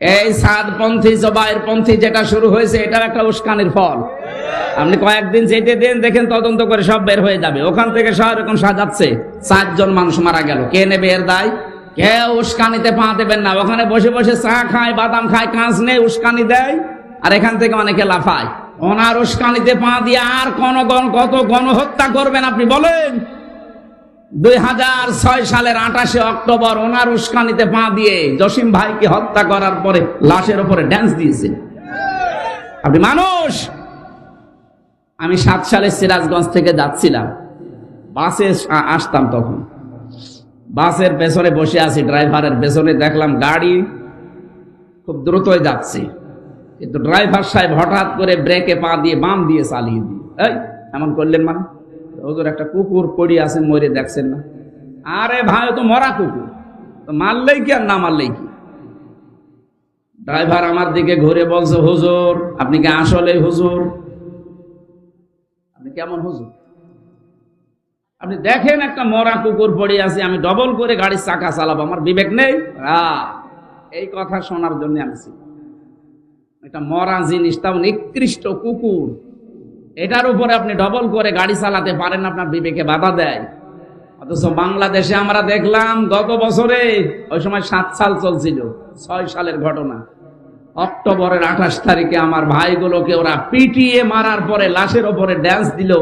এই সাদপন্থী জবাইর পন্থী যেটা শুরু হয়েছে এটা একটা উস্কানির ফল। আপনি কয়েকদিন যেতে দেন, দেখেন তদন্ত করে সব বের হয়ে যাবে। ওখান থেকে সব এরকম সাজাচ্ছে চারজন মানুষ মারা গেল। কে নেবে এর দায়? কে উস্কানিতে পা দেবেন না। ওখানে বসে বসে চা খায়, বাদাম খায়, কাঁচ নেই উস্কানি দেয়, আর এখান থেকে অনেকে লাফায়। ওনার উস্কানিতে পা দিয়ে আর কোন গণ কত গণহত্যা করবেন আপনি বলেন? দুই হাজার ছয় সালের আঠাশে অক্টোবর ওনার উস্কানিতে পা দিয়ে জসিম ভাইকে হত্যা করার পরে লাশের উপরে ড্যান্স দিয়েছে। আপনি মানুষ! আমি সাত সালে সিরাজগঞ্জ থেকে যাচ্ছিলাম। বাসে আসতাম তখন। বাসের পেছনে বসে আছি, ড্রাইভারের পেছনে দেখলাম গাড়ি খুব দ্রুতই যাচ্ছে। কিন্তু ড্রাইভার সাহেব হঠাৎ করে ব্রেকে পা দিয়ে বাম দিয়ে চালিয়ে দিয়ে এই, এমন করলেন মানে? ওদের একটা কুকুর পড়ে আছে, মরে দেখছেন না। আরে ভাই তো মরা কুকুর। মারলেই কি আর না মারলেই কি? ড্রাইভার আমার দিকে ঘুরে বলছে, হুজুর, আপনি কি আসলে হুজুর? আপনি কেমন হুজুর? আপনি দেখেন একটা মরা কুকুর পড়ে আছে, আমি ডবল করে গাড়ির চাকা চালাবো, আমার বিবেক নেই? এই কথা শোনার জন্য ছিলাম। এটা মরা জিনিস, তাও নিকৃষ্ট কুকুর। এটার উপরে আপনি ডবল করে গাড়ি চালাতে পারেন, আপনার বিবেকে বাধা দেয়। অথচ বাংলাদেশে আমরা দেখলাম, গত বছরে ওই সময় সাত সাল চলছিল, ছয় সালের ঘটনা। অক্টোবরের আঠাশ তারিখে আমার ভাইগুলোকে ওরা পিটিয়ে মারার পরে লাশের ওপরে ড্যান্স দিল।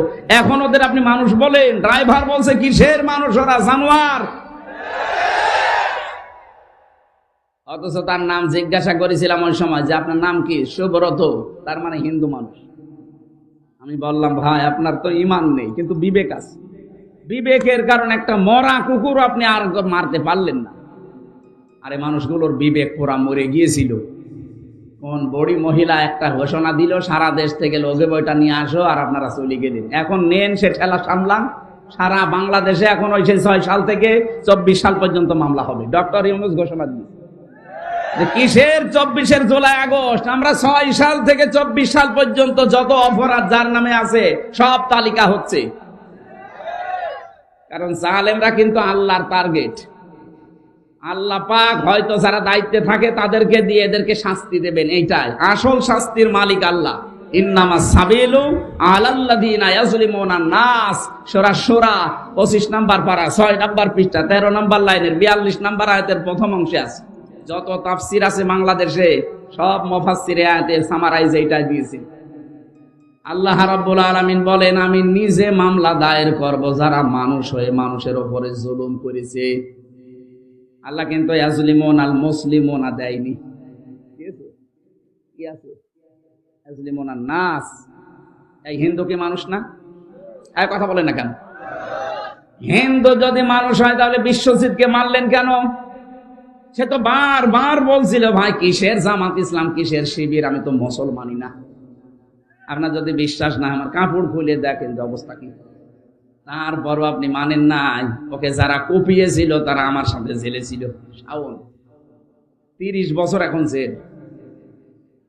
এখন ওদের আপনি মানুষ বলেন, ড্রাইভার বলছে, কিসের মানুষ ওরা, জানোয়ার? অথচ তার নাম জিজ্ঞাসা করেছিলাম ওই সময় যে, আপনার নাম কি? সুব্রত। তার মানে হিন্দু মানুষ। আমি বললাম, ভাই, আপনার তো ইমান নেই, কিন্তু বিবেক আছে। বিবেকের কারণে একটা মরা কুকুর আপনি আর মারতে পারলেন না। আরে, মানুষগুলোর বিবেক পোড়া মরে গিয়েছিল। কোন বড়ি মহিলা একটা ঘোষণা দিল, সারা দেশ থেকে লোকে বইটা নিয়ে আসো আর আপনারা চলে গেলেন। এখন নেন, সে ঠেলা সামলান। সারা বাংলাদেশে এখন ওই সেই ছয় সাল থেকে চব্বিশ সাল পর্যন্ত মামলা হবে। ডক্টর ইউনুস ঘোষণা যে কিসের চব্বিশের জুলাই আগস্ট? আমরা ছয় সাল থেকে চব্বিশ সাল পর্যন্ত যত অপরাধ যার নামে আছে, সব তালিকা হচ্ছে। কারণ জালেমরা কিন্তু আল্লাহর টার্গেট আল্লাহ পাক হয়তো যারা দায়িত্বে থাকে, তাদেরকে দিয়ে এদেরকে শাস্তি দেবেন, এইটাই। আসল শাস্তির মালিক আল্লাহ। ইন্নামা সাবিলু আলাল্লাযিনা ইয়াজলিমুনা নাস। সূরা সূরা 25 নাম্বার পারা 6 নাম্বার পৃষ্ঠা 13 নাম্বার লাইনের 42 নাম্বার আয়াতের প্রথম অংশে আছে। যত তাফসীর আছে বাংলাদেশে, সব মুফাসসিরে আয়াতের সামারাইজ এইটা দিয়েছে। আল্লাহ রাব্বুল আলামিন বলেন, আমি নিজে মামলা দায়ের করব, যারা মানুষ হয়ে মানুষের উপরে জুলুম করেছে। আল্লাহ কিন্তু ইয়াজলিমুন আল মুসলিমুনা দেয়নি? কি আছে? ইয়াজলিমুন আন নাস এই হিন্দু কি মানুষ না? এই কথা বলেন না কেন? হিন্দু যদি মানুষ হয়, তাহলে বিশ্বজিৎকে মারলেন কেন? সে তো বার বার বলছিল, ভাই, কিসের জামাত ইসলাম, কিসের শিবির? আমি তো মুসলমানই না। আপনার যদি বিশ্বাস না আমার কাপড় খুলে দেখেন যে অবস্থা কি। তারপরও আপনি মানেন নাই। ওকে যারা কপিয়েছিল, তারা আমার সাথে জেলে ছিল। শাওন, তিরিশ বছর এখন জেল।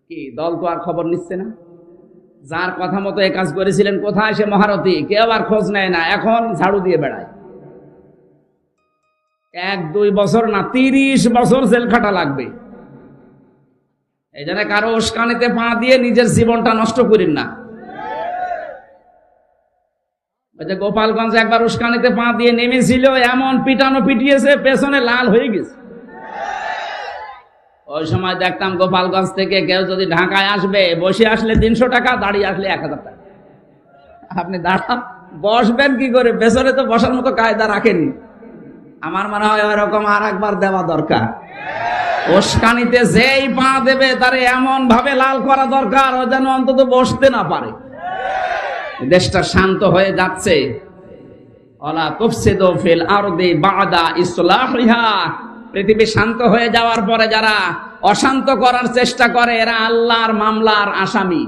কি, দল তো আর খবর নিচ্ছে না? যার কথা মতো এ কাজ করেছিলেন, কোথায় সে মহারথী? কেউ আর খোঁজ নেয় না। এখন ঝাড়ু দিয়ে বেড়ায়। এক, দুই বছর না, তিরিশ বছর জেল খাটা লাগবে। এই জন্য কারও উস্কানিতে পা দিয়ে নিজের জীবনটা নষ্ট করেন না। গোপালগঞ্জে একবার উস্কানিতে পা দিয়ে নেমেছিল, এমন পিটানো পিটিয়েছে, পেছনে লাল হয়ে গেছে। ওই সময় দেখতাম গোপালগঞ্জ থেকে কেউ যদি ঢাকায় আসবে, বসে আসলে তিনশো টাকা, দাঁড়িয়ে আসলে এক হাজার টাকা। আপনি দাঁড়ান, বসবেন কি করে? পেছনে তো বসার মতো কায়দা রাখেনি আমার মনে হয় ওরকম আর একবার দেওয়া দরকার। উস্কানিতে যেই পা দেবে, তারে এমন ভাবে লাল করা দরকার, ও যেন অন্তত বসতে না পারে। দেশটা শান্ত হয়ে যাচ্ছে। অলা তুফসিদু ফিল আরদি বাদা ইসলাহিহা। পৃথিবী শান্ত হয়ে যাওয়ার পরে যারা অশান্ত করার চেষ্টা করে, এরা আল্লাহর মামলার আসামি।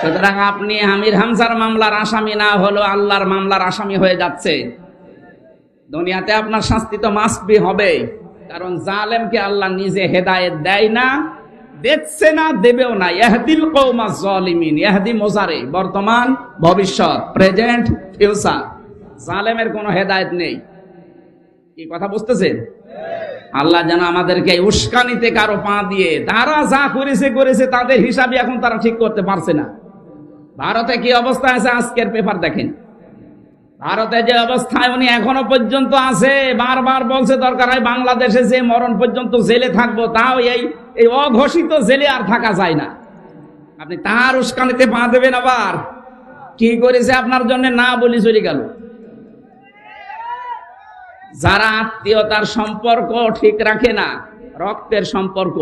সুতরাং আপনি আমির হামজার মামলার আসামি না হলো আল্লাহর মামলার আসামি হয়ে যাচ্ছে। দুনিয়াতে আপনার শাস্তি তো মাসবি হবে কারণ জালেমকে আল্লাহ নিজে হেদায়েত দেয় না, দেখছে না, দেবেও না। ইহদিল কৌমা জলিমিন ইহদি মোজারে, বর্তমান, ভবিষ্যৎ, প্রেজেন্ট, ফিউচার। জালেমের কোনো হেদায়েত নেই। কি কথা বুঝতেছেন? আল্লাহ যেন আমাদেরকে উস্কানিতে কারও পা দিয়ে, তারা যা করেছে করেছে, তাদের হিসাবে এখন তারা ঠিক করতে পারছে না। ভারতে কি অবস্থা আছে? আজকের পেপার দেখেন। ভারতে যে অবস্থায় উনি এখনও পর্যন্ত আছে, বারবার বলছে দরকার হয় বাংলাদেশে যে মরণ পর্যন্ত জেলে থাকব, তাও এই এই অঘোষিত জেলে আর থাকা যায় না। আপনি তার উস্কানিতে পা দেবেন আবার। কি করেছে আপনার জন্য না বলি চলে গেল। যারা আত্মীয়তার সম্পর্ক ঠিক রাখে না, রক্তের সম্পর্ক,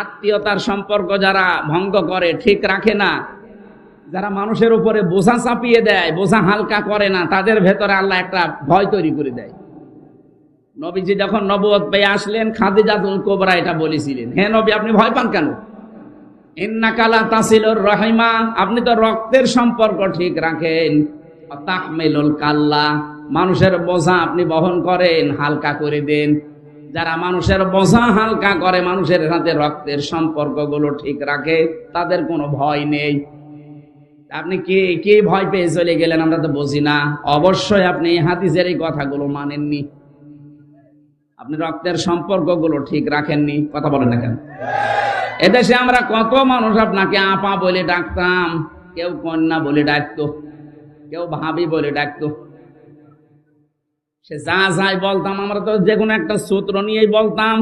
আত্মীয়তার সম্পর্ক যারা ভঙ্গ করে ঠিক রাখে না যারা মানুষের উপরে বোঝা চাপিয়ে দেয়, বোঝা হালকা করে না, তাদের ভেতরে আল্লাহ একটা ভয় তৈরি করে দেয়। নবীজি যখন নবুয়ত পেয়ে আসলেন, খাদিজাতুল কোবরা এটা বলেছিলেন। হ্যাঁ নবী, আপনি ভয় পান কেন? ইন্নাকালা তাসিলুর রহিমা, আপনি তো রক্তের সম্পর্ক ঠিক রাখেন। তাহমেলুল কাল্লা, মানুষের বোঝা আপনি বহন করেন, হালকা করে দেন। যারা মানুষের বোঝা হালকা করে, মানুষের সাথে রক্তের সম্পর্কগুলো ঠিক রাখে, তাদের কোনো ভয় নেই। আপনি কে কে ভয় পেয়ে চলে গেলেন আমরা তো বুঝি না। অবশ্যই আপনি হাদিসের এই কথাগুলো মানেননি। আপনি রক্তের সম্পর্কগুলো ঠিক রাখেননি, কথা বলেন না কেন? এদেশে আমরা কত মানুষ আপনাকে আপা বলে ডাকতাম, কেউ কন্যা বলে ডাকতো, কেউ ভাবি বলে ডাকতো। সে যা যাই বলতাম, আমরা তো যে কোনো একটা সূত্র নিয়েই বলতাম।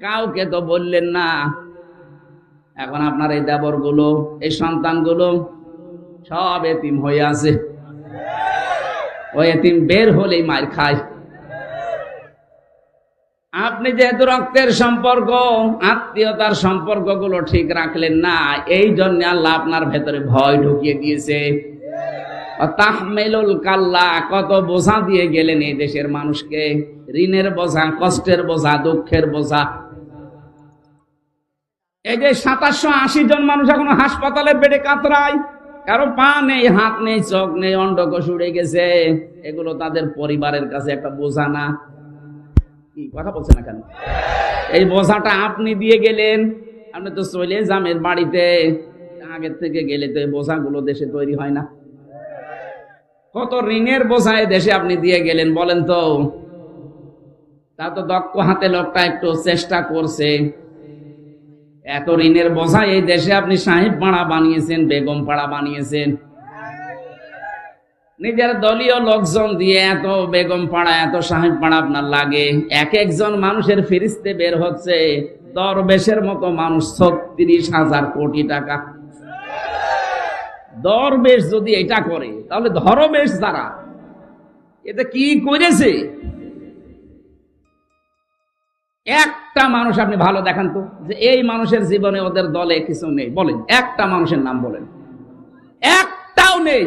কাউকে তো বললেন না। এখন আপনার এই দেবরগুলো এই সন্তানগুলো সব এতিম হয়ে আছে। ওই এতিম বের হলেই মার খায়। আপনি যেহেতু রক্তের সম্পর্ক, আত্মীয়তার সম্পর্কগুলো ঠিক রাখলেন না, এই জন্য আল্লাহ আপনার ভেতরে ভয় ঢুকিয়ে দিয়েছে। তাহমেলুল কাল্লা, কত বোঝা দিয়ে গেলেন এই দেশের মানুষকে। ঋণের বোঝা, কষ্টের বোঝা, দুঃখের বোঝা এই যে সাতাশশো আশি জন মানুষ এখন হাসপাতালে বেডে কাতরায়, কারও পা নেই, হাত নেই, চোখ নেই অন্ডকোষ উড়ে গেছে। এগুলো তাদের পরিবারের কাছে একটা বোঝা না। কি, কথা বলছে না কেন? এই বোঝাটা আপনি দিয়ে গেলেন, আপনি তো চলে জামের বাড়িতে। আগের থেকে গেলে তো এই বোঝাগুলো দেশে তৈরি হয় না। কত ঋণের বোঝা এই দেশে আপনি দিয়ে গেলেন বলেন তো? তা তো দক্ষ হাতে লোকটা একটু চেষ্টা করছে। এত ঋণের বোঝা এই দেশে আপনি সাহেব পাড়া বানিয়েছেন, বেগম পাড়া বানিয়েছেন। নিজের দলীয় লোকজন দিয়ে এত বেগম পাড়া, এত সাহেব পাড়া আপনার লাগে। এক একজন মানুষের ফিরিস্তে বের হচ্ছে, দরবেশের মতো মানুষ ছত্রিশ হাজার কোটি টাকা। দরবেশ যদি এটা করে, তাহলে ধরবেশ যারা, এতে কি করেছে? একটা মানুষ আপনি ভালো দেখান তো, যে এই মানুষের জীবনে ওদের দলে কিছু নেই, বলেন, একটা মানুষের নাম বলেন। একটাও নেই।